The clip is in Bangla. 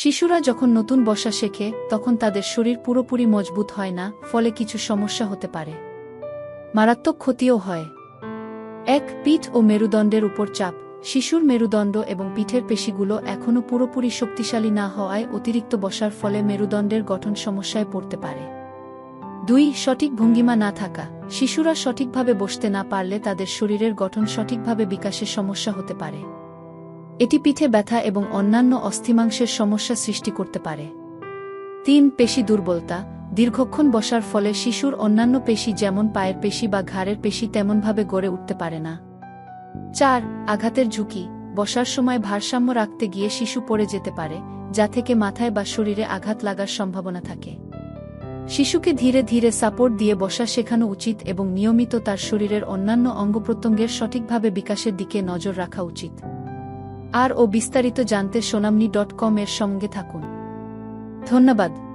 শিশুরা যখন নতুন বসা শেখে, তখন তাদের শরীর পুরোপুরি মজবুত হয় না, ফলে কিছু সমস্যা হতে পারে। মারাত্মক ক্ষতিও হয়। এক, পিঠ ও মেরুদণ্ডের উপর চাপ। শিশুর মেরুদণ্ড এবং পিঠের পেশিগুলো এখনও পুরোপুরি শক্তিশালী না হওয়ায় অতিরিক্ত বসার ফলে মেরুদণ্ডের গঠন সমস্যায় পড়তে পারে। দুই, সঠিক ভঙ্গিমা না থাকা। শিশুরা সঠিকভাবে বসতে না পারলে তাদের শরীরের গঠন সঠিকভাবে বিকাশের সমস্যা হতে পারে। এটি পিঠে ব্যথা এবং অন্যান্য অস্থিমাংসের সমস্যা সৃষ্টি করতে পারে। তিন, পেশি দুর্বলতা। দীর্ঘক্ষণ বসার ফলে শিশুর অন্যান্য পেশি যেমন পায়ের পেশি বা ঘাড়ের পেশি তেমনভাবে গড়ে উঠতে পারে না। চার, আঘাতের ঝুঁকি। বসার সময় ভারসাম্য রাখতে গিয়ে শিশু পড়ে যেতে পারে, যা থেকে মাথায় বা শরীরে আঘাত লাগার সম্ভাবনা থাকে। শিশুকে ধীরে ধীরে সাপোর্ট দিয়ে বসা শেখানো উচিত এবং নিয়মিত তার শরীরের অন্যান্য অঙ্গপ্রত্যঙ্গের সঠিকভাবে বিকাশের দিকে নজর রাখা উচিত। আর ও বিস্তারিত জানতে সোনামনি ডট কম এর সঙ্গে থাকুন। ধন্যবাদ।